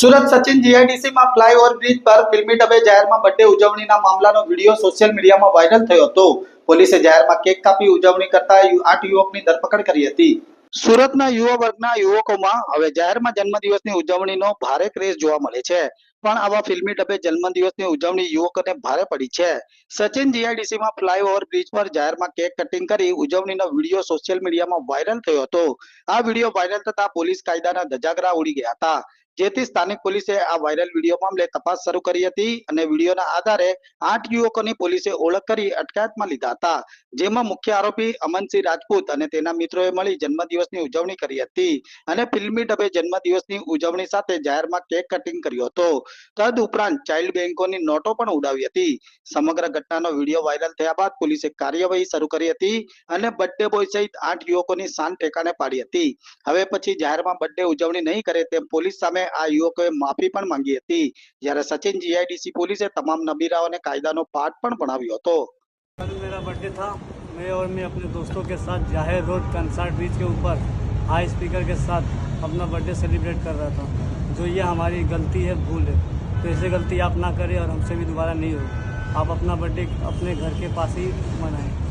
સુરત સચિન જીઆઈડીસીમાં flyover bridge પર ફિલ્મી ડબે જાહેરમાં બર્થડે ઉજવણીના મામલાનો વીડિયો સોશિયલ મીડિયામાં વાયરલ થયો હતો. પોલીસે જાહેરમાં કેક કાપી ઉજવણી કરતા આઠ યુવકની ધરપકડ કરી હતી. સુરતના યુવા વર્ગના યુવકોમાં હવે જાહેરમાં જન્મદિવસની ઉજવણીનો ભારે ક્રેઝ જોવા મળે છે. પણ આવા ફિલ્મી ડબે જન્મદિવસની ઉજવણી યુવકોને ભારે પડી છે. સચિન જીઆઈડીસીમાં ફ્લાયઓવર બ્રિજ પર જાહેરમાં કેક કટિંગ કરી ઉજવણીનો વીડિયો સોશિયલ મીડિયામાં વાયરલ થયો હતો. આ વીડિયો વાયરલ થતા પોલીસ કાયદાના ધજાગરા ઉડી ગયા હતા. જેથી સ્થાનિક પોલીસે આ વાયરલ વીડિયો મામલે તપાસ શરૂ કરી હતી અને વિડીયોના આધારે આઠ યુવકોની પોલીસે ઓળખ કરી અટકાયતમાં લીધા હતા. જેમાં મુખ્ય આરોપી અમનસિંહ રાજપૂત અને તેના મિત્રોએ મળી જન્મદિવસની ઉજવણી કરી હતી અને ફિલ્મી ઢબે જન્મદિવસની ઉજવણી સાથે જાહેરમાં કેક કટિંગ કર્યો હતો. તદ ઉપરાંત ચાઇલ્ડ બેંકોની નોટો પણ ઉડાવી હતી. સમગ્ર ઘટનાનો વીડિયો વાયરલ થયા બાદ પોલીસે કાર્યવાહી શરૂ કરી હતી અને બર્થડે બોય સહિત આઠ યુવકોની શાન ઠેકાણે પાડી હતી. હવે પછી જાહેરમાં બર્થડે ઉજવણી નહીં કરે તેમ પોલીસ સામે આ યુવકોએ માફી પણ માંગી હતી જ્યારે સચિન જીઆઈડીસી પોલીસે તમામ નબીરાઓને કાયદાનો પાઠ પણ ભણાવ્યો હતો कल मेरा बर्थडे था मैं और मैं अपने दोस्तों के साथ जाहिर रोड कंसार्ट ब्रिज के ऊपर हाई स्पीकर के साथ अपना बर्थडे सेलिब्रेट कर रहा था जो ये हमारी गलती है भूल है तो ऐसे गलती आप ना करें और हमसे भी दोबारा नहीं हो आप अपना बर्थडे अपने घर के पास ही मनाएं